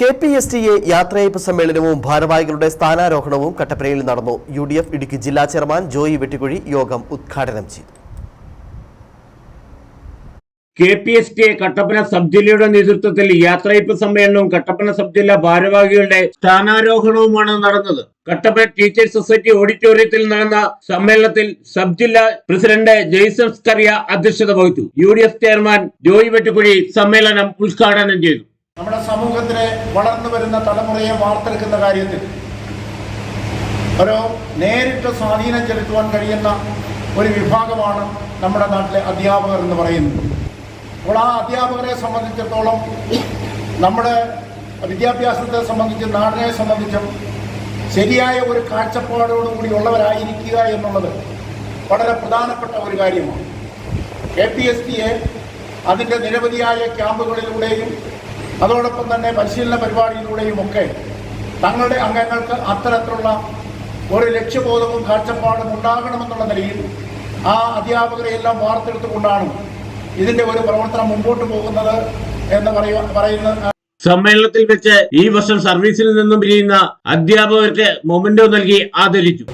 K P S T A യാത്രയയപ്പ് സമ്മേളനവും ഭാരവാഹികളുടെ സ്ഥാനാരോഹണവും കട്ടപ്പനയിൽ നടന്നു. യു ഡി എഫ് ഇടുക്കി ജില്ലാ ചെയർമാൻ ജോയി വെട്ടിക്കുഴി യോഗം ഉദ്ഘാടനം ചെയ്തു. K P S T A Kattappana sub ജില്ലയുടെ നേതൃത്വത്തിൽ യാത്രയപ്പ് സമ്മേളനവും കട്ടപ്പന സബ് ജില്ലാ ഭാരവാഹികളുടെ സ്ഥാനാരോഹണവുമാണ് നടന്നത്. കട്ടപ്പന ടീച്ചേഴ്സ് സൊസൈറ്റി ഓഡിറ്റോറിയത്തിൽ നടന്ന സമ്മേളനത്തിൽ സബ് ജില്ലാ പ്രസിഡന്റ് ജെയ്സൺ സ്കറിയ അധ്യക്ഷത വഹിച്ചു. U D F chairman Joy Vettukuzhi സമ്മേളനം ഉദ്ഘാടനം ചെയ്തു. സമൂഹത്തിലെ വളർന്നു വരുന്ന തലമുറയെ വാർത്തെടുക്കുന്ന കാര്യത്തിൽ ഒരു നേരിട്ട് സ്വാധീനം ചെലുത്തുവാൻ കഴിയുന്ന ഒരു വിഭാഗമാണ് നമ്മുടെ നാട്ടിലെ അധ്യാപകർ എന്ന് പറയുന്നത്. അപ്പോൾ ആ അധ്യാപകരെ സംബന്ധിച്ചിടത്തോളം നമ്മുടെ വിദ്യാഭ്യാസത്തെ സംബന്ധിച്ചും നാടിനെ സംബന്ധിച്ചും ശരിയായ ഒരു കാഴ്ചപ്പാടോടുകൂടി ഉള്ളവരായിരിക്കുക എന്നുള്ളത് വളരെ പ്രധാനപ്പെട്ട ഒരു കാര്യമാണ്. കെ പി എസ് ടിയെ അതിന്റെ നിരവധിയായ ക്യാമ്പുകളിലൂടെയും അതോടൊപ്പം തന്നെ പരിശീലന പരിപാടിയിലൂടെയും ഒക്കെ തങ്ങളുടെ അംഗങ്ങൾക്ക് അത്തരത്തിലുള്ള ഒരു ലക്ഷ്യബോധവും കാഴ്ചപ്പാടും ഉണ്ടാകണമെന്നുള്ള നിലയിൽ ആ അധ്യാപകരെ എല്ലാം വാർത്തെടുത്തുകൊണ്ടാണ് ഇതിന്റെ ഒരു പ്രവർത്തനം മുമ്പോട്ട് പോകുന്നത് എന്ന് പറയുന്ന സമ്മേളനത്തിൽ വെച്ച് ഈ വർഷം സർവീസിൽ നിന്നും പിരിയുന്ന അധ്യാപകർക്ക് മൊമെന്റോ നൽകി ആദരിച്ചു.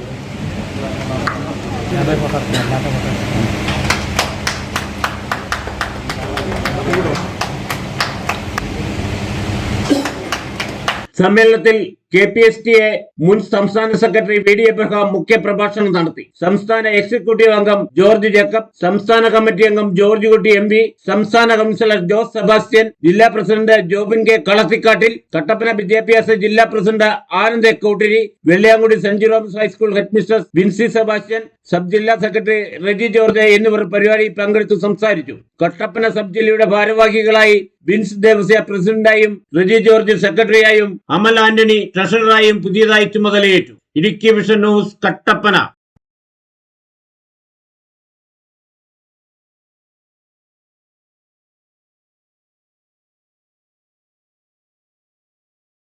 സമ്മേളനത്തിൽ K P S T A മുൻ സംസ്ഥാന സെക്രട്ടറി വി ഡി എബ്രഹാം മുഖ്യപ്രഭാഷണം നടത്തി. സംസ്ഥാന എക്സിക്യൂട്ടീവ് അംഗം ജോർജ് ജേക്കബ് സംസ്ഥാന കമ്മിറ്റി അംഗം ജോർജ് കുട്ടി എം പി സംസ്ഥാന കൌൺസിലർ ജോസ് സെബാസ്റ്റ്യൻ ജില്ലാ പ്രസിഡന്റ് ജോബിൻ കെ കളത്തിക്കാട്ടിൽ കട്ടപ്പന വിദ്യാഭ്യാസ ജില്ലാ president Anand Ekkottiri Velliyamkudy Saint Jerome's high school head Binsy Sebastian sub ജില്ലാ സെക്രട്ടറി റെജി ജോർജ് എന്നിവർ പരിപാടിയിൽ പങ്കെടുത്തു സംസാരിച്ചു. കട്ടപ്പന സബ് ജില്ലയുടെ ഭാരവാഹികളായി ബിൻസ് ദേവസ്യ പ്രസിഡന്റായും റെജി ജോർജ് സെക്രട്ടറിയായും അമൽ ആന്റണി ട്രഷററായും പുതിയതായി ചുമതലയേറ്റു ഇടുക്കി വിഷൻ ന്യൂസ് കട്ടപ്പന.